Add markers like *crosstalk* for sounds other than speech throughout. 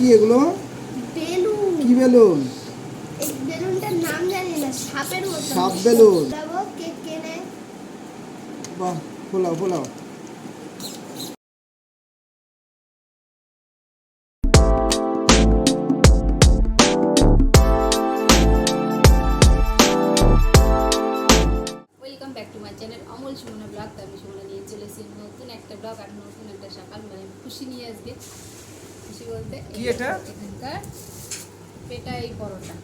কি এগুলো? বেলুন। কি বেলুন? এই বেলুনটার নাম জানি না সাপের মতো। সাপ বেলুন। যাব কেক কেনে বাহ ফোলাও ফোলাও। Welcome back to my channel Amal Sumana blog তো আমি সুমনা নিয়ে চলে এসেছি। নতুন একটা ব্লগ আর নতুন একটা সকাল। মানে খুশি নিয়ে আজকে। খুশি বলতে কি এটা? এখানকার পেটা এই পরোটা।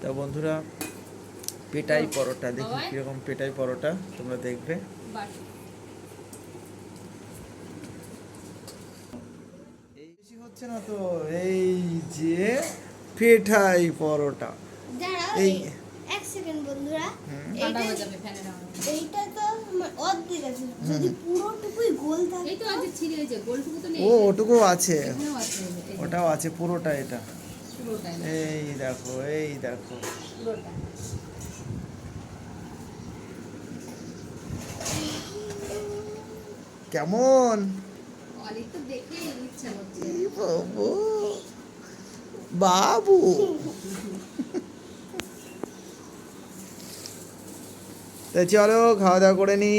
তা বন্ধুরা পেটাই পরোটা দেখি? কীরকম পেটাই পরোটা তোমরা দেখবে। হচ্ছে না তো এই যে পেটাই পরোটা। এই- বন্ধুরা এইটা এইটা তো অর্ধেক আছে। যদি পুরোটুকুই গোল থাকে এই তো আজ ছিঁড়ে গোলটুকু তো নেই। ও ওটুকু আছে। আছে ওটাও আছে পুরোটা এটা। এই দেখো এই দেখো। পুরোটা কেমন? বাবু। তা চলো খাওয়া দাওয়া করে নি।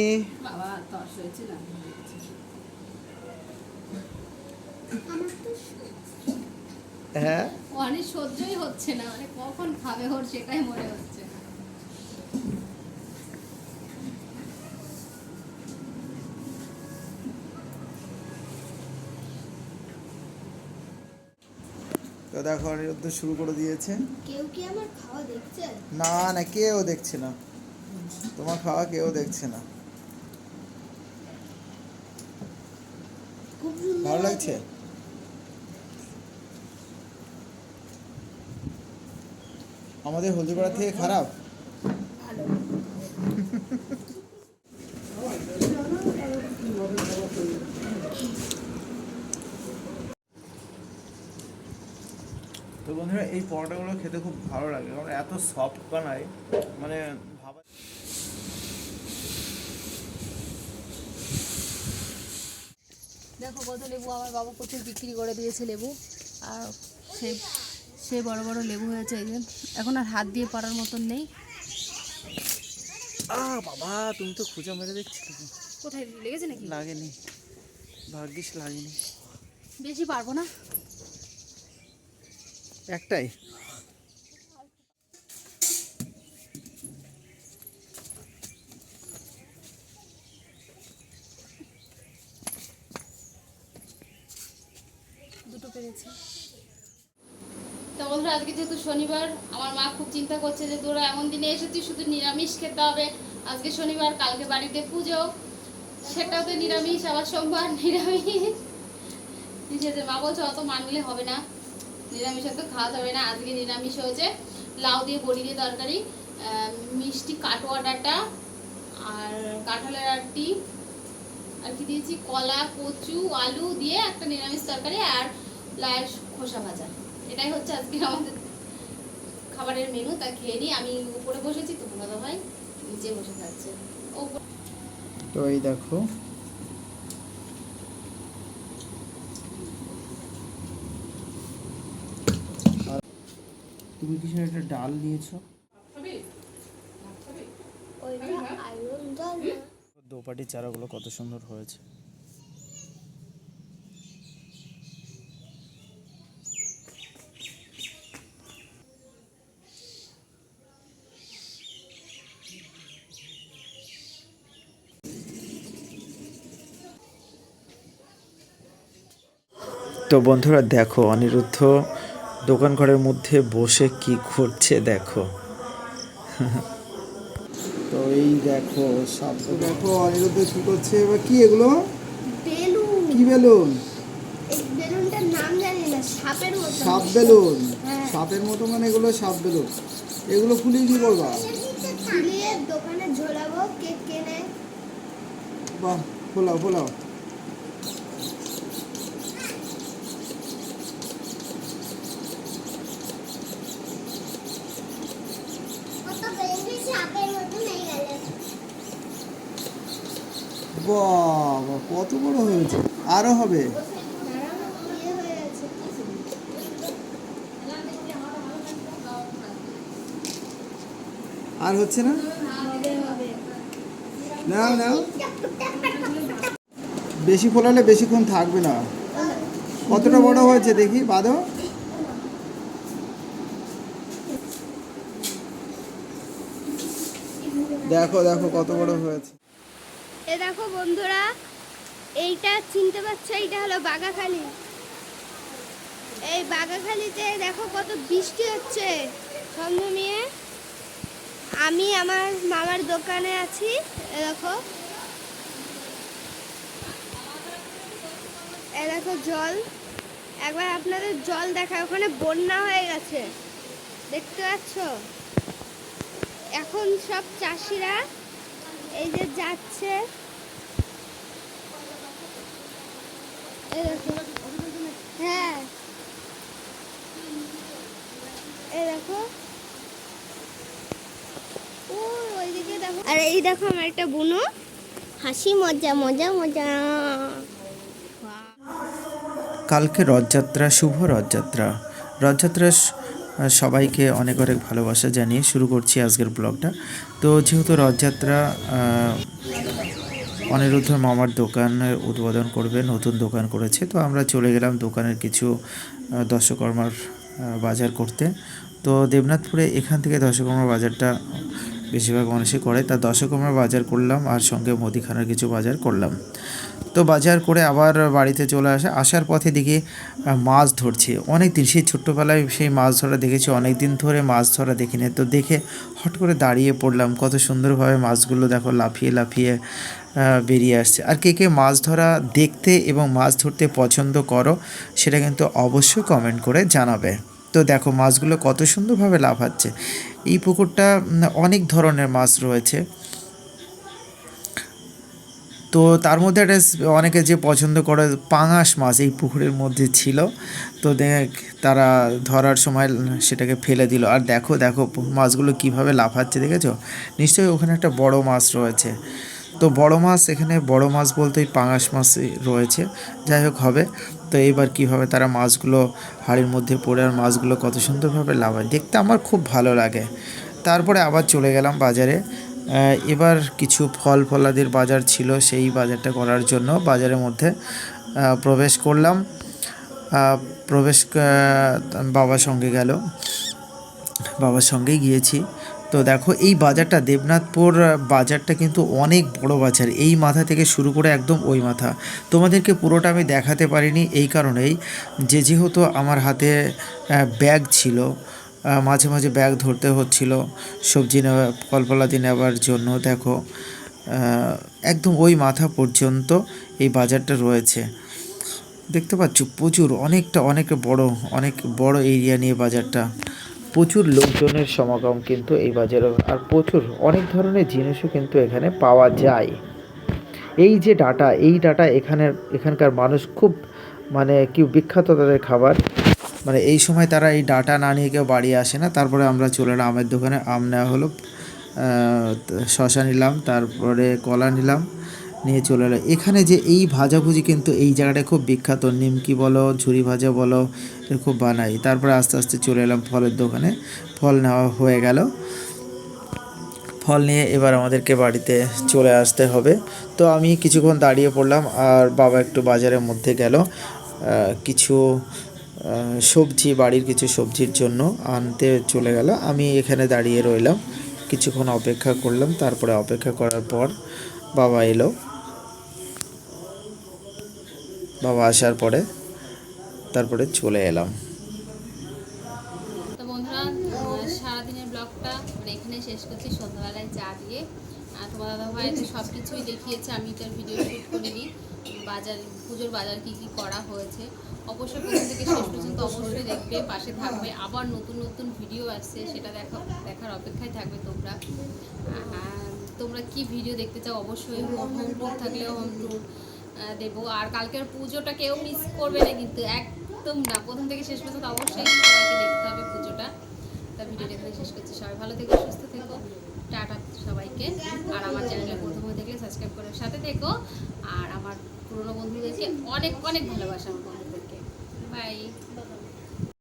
হ্যাঁ? অনেক সহ্যই হচ্ছে না মানে কখন খাবে ওর সেটাই মনে হচ্ছে তো দেখো শুরু করে দিয়েছে। কেউ কি আমার খাওয়া দেখছে? না না কেউ দেখছে না। তোমার খাওয়া কেউ দেখছে না। ভালো লাগছে? আমাদের হলদিপাড়া থেকে খারাপ? তো বন্ধুরা এই পরোটাগুলো খেতে খুব ভালো লাগে। কারণ এত সফট বানায়। মানে দেখো কত লেবু আমার বাবা প্রচুর বিক্রি করে দিয়েছে লেবু। আর সে সে বড় বড় লেবু হয়েছে এই যে। এখন আর হাত দিয়ে পারার মতন নেই। আ বাবা তুমি তো খুঁজে মেরে দেখছিলে কোথায় লেগেছে নাকি? লাগেনি। ভাগ্যিস লাগেনি। বেশি পারব না। একটাই। তো বন্ধুরা, আজকে যেহেতু শনিবার, আমার মা খুব চিন্তা করছে যে তোরা এমন দিনে এসেছিস, শুধু নিরামিষ খেতে হবে। আজকে শনিবার, কালকে বাড়িতে পুজো। সেটাও তো নিরামিষ, আবার সোমবার নিরামিষ। নিষেধে মা বলছে, অত মানলে হবে না। নিরামিষ তো খাওয়া যাবে না। আজকে নিরামিষ হয়েছে লাউ দিয়ে বড়ি দিয়ে তরকারি মিষ্টি কাটোয়া ডাঁটা আর কাঁঠালের আটটি আর কি দিয়েছি? কলা, কচু, আলু দিয়ে একটা নিরামিষ তরকারি। আর লায়ের খোসা ভাজা। এটাই হচ্ছে আজকে আমাদের খাবারের মেনু তা খেয়ে নিই আমি উপরে বসেছি তো দাদা ভাই নিচে বসে থাকছে। ও তো এই দেখো। তুমি কিছু একটা ডাল নিয়েছো? দোপাটি চারাগুলো কত সুন্দর হয়েছে। তো বন্ধুরা দেখো অনিরুদ্ধ দোকান ঘরের মধ্যে বসে কি করছে দেখো। *laughs* তো এই দেখো সব দেখো অনিরুদ্ধ কি করছে এবার কি এগুলো? বেলুন। কি বেলুন? এই বেলুনটার নাম জানি না সাপের মতো। সাপ বেলুন? হ্যাঁ। সাপের মতো মানে এগুলো সাপ বেলুন। এগুলো ফুলিয়ে কি করবা? ফুলিয়ে দোকানে ঝোলাবো কেক কেনে। বাহ ফোলাও ফোলাও কত বেশি সাপের মতো নেই গেলে বাবা কত বড় হয়েছে হবে। আর হচ্ছে না? নাও নাও। বেশি ফোলালে বেশিক্ষণ থাকবে না। কতটা বড় হয়েছে দেখি, বাঁধো। দেখো দেখো কত বড় হয়েছে। এ দেখো বন্ধুরা এইটা চিনতে পারছ, এইটা হলো বাগাখালি। এই বাগাখালিতে দেখো কত বৃষ্টি হচ্ছে। সমঝমিয়ে আমি আমার মামার দোকানে আছি দেখো। এ দেখো জল। একবার আপনাদের জল দেখা ওখানে বন্যা হয়ে গেছে। দেখতে পাচ্ছ? এখন সব চাষিরা এই যে যাচ্ছে এই দেখো হ্যাঁ আর এই দেখো আমার একটা বুনো হাসি মজা মজা মজা কালকে রথযাত্রা, শুভ রথযাত্রা। রথযাত্রা সবাইকে অনেক অনেক ভালোবাসা জানিয়ে শুরু করছি আজকের ব্লগটা। তো যেহেতু রথযাত্রা অনিরুদ্ধ মামার দোকানের উদ্বোধন করবে, নতুন দোকান করেছে। তো আমরা চলে গেলাম দোকানের কিছু দর্শকর্মার বাজার করতে। তো দেবনাথপুরে এখান থেকে দশকর্মার বাজারটা বেশিরভাগ মানুষই করে। তা দশক আমরা বাজার করলাম আর সঙ্গে মুদিখানার কিছু বাজার করলাম। তো বাজার করে আবার বাড়িতে চলে আসে, আসার পথে দেখি মাছ ধরছে। অনেক দিন সেই ছোট্টবেলায় সেই মাছ ধরা দেখেছি অনেক দিন ধরে মাছ ধরা দেখিনি। তো দেখে হট করে দাঁড়িয়ে পড়লাম, কত সুন্দরভাবে মাছগুলো দেখো লাফিয়ে লাফিয়ে বেরিয়ে আসছে। আর কে কে মাছ ধরা দেখতে এবং মাছ ধরতে পছন্দ করো, সেটা কিন্তু অবশ্যই কমেন্ট করে জানাবে। তো দেখো মাছগুলো কত সুন্দরভাবে লাফাচ্ছে। এই পুকুরটা অনেক ধরনের মাছ রয়েছে। তো তার মধ্যে একটা অনেকে যে পছন্দ করে পাঙাশ মাছ এই পুকুরের মধ্যে ছিল, তো দেখ তারা ধরার সময় সেটাকে ফেলে দিল। আর দেখো দেখো মাছগুলো কীভাবে লাফাচ্ছে দেখেছ? নিশ্চয়ই ওখানে একটা বড় মাছ রয়েছে। তো বড় মাছ এখানে বড় মাছ বলতে ওই পাঙাশ মাছ রয়েছে। যাই হোক, হবে। তো এইবার কীভাবে তারা মাছগুলো হাড়ির মধ্যে পড়ে আর মাছগুলো কত সুন্দরভাবে লাভায়। দেখতে আমার খুব ভালো লাগে। তারপরে আবার চলে গেলাম বাজারে। এবার কিছু ফল ফলাদির বাজার ছিল সেই বাজারটা করার জন্য বাজারের মধ্যে প্রবেশ করলাম। প্রবেশ বাবার সঙ্গে গেল। বাবার সঙ্গেই গিয়েছি। তো দেখো, এই বাজারটা দেবনাথপুর বাজারটা কিন্তু অনেক বড় বাজার। এই মাথা থেকে শুরু করে একদম ওই মাথা। তোমাদেরকে পুরোটা আমি দেখাতে পারিনি এই কারণেই যে যেহেতু আমার হাতে ব্যাগ ছিল মাঝে মাঝে ব্যাগ ধরতে হচ্ছিল, সবজি নেওয়া ফলফলাদি নেওয়ার জন্য, দেখো একদম ওই মাথা পর্যন্ত এই বাজারটা রয়েছে। দেখতে পাচ্ছ, প্রচুর, অনেকটা, অনেক বড় অনেক বড় এরিয়া নিয়ে বাজারটা। প্রচুর লোকজনের সমাগম কিন্তু এই বাজারে আর প্রচুর, অনেক ধরনের জিনিসও কিন্তু এখানে পাওয়া যায়। এই যে ডাটা, এই ডাটা এখানের এখানকার মানুষ খুব মানে কি বিখ্যাত তাদের খাবার। মানে এই সময় তারা এই ডাটা না নিয়ে কেউ বাড়ি আসে না। তারপরে আমরা চলে এলাম আমের দোকানে, আম নেওয়া হলো। শশা নিলাম, তারপরে কলা নিলাম। নিয়ে চলে এলো। এখানে যে এই ভাজাভুজি কিন্তু এই জায়গাটা খুব বিখ্যাত। নিমকি বলো, ঝুরি ভাজা বলো খুব বানাই। তারপরে আস্তে আস্তে চলে এলাম ফলের দোকানে। ফল নেওয়া হয়ে গেল। ফল নিয়ে এবার আমাদেরকে বাড়িতে চলে আসতে হবে। তো আমি কিছুক্ষণ দাঁড়িয়ে পড়লাম আর বাবা একটু বাজারের মধ্যে গেল। কিছু সবজি, বাড়ির কিছু সবজির জন্য আনতে চলে গেল। আমি এখানে দাঁড়িয়ে রইলাম। কিছুক্ষণ অপেক্ষা করলাম। তারপরে অপেক্ষা করার পর বাবা এলো। বাবা আসার পরে তারপরে চলে এলাম। সারাদিনের ব্লগটা মানে এখানে শেষ করছি। সন্ধ্যাবেলায় চা দিয়ে। আর তোমার দাদা ভাই তো সব কিছুই দেখিয়েছে, আমি তার ভিডিও শ্যুট করিনি। বাজার, পুজোর বাজার কি কি করা হয়েছে। অবশ্যই প্রথম থেকে শেষ পর্যন্ত অবশ্যই দেখবে, পাশে থাকবে। আবার নতুন নতুন ভিডিও আসছে, সেটা দেখা, দেখার অপেক্ষায় থাকবে তোমরা। তোমরা কি ভিডিও দেখতে চাও অবশ্যই হোম ট্যুর থাকলে হোম ট্যুর দেবো। আর কালকের পুজোটা কেউ মিস করবে না কিন্তু, একদম না। প্রথম থেকে শেষ পর্যন্ত অবশ্যই সবাইকে দেখতে হবে পুজোটা। তা ভিডিওটা এখানে শেষ করছি। সবাই ভালো থেকো, সুস্থ থেকো। টাটা সবাইকে। আর আমার চ্যানেলে প্রথমে দেখলে সাবস্ক্রাইব করে সাথে থেকো। আর আমার পুরনো বন্ধুদেরকে অনেক অনেক ভালোবাসা আমার বন্ধুদেরকে। বাই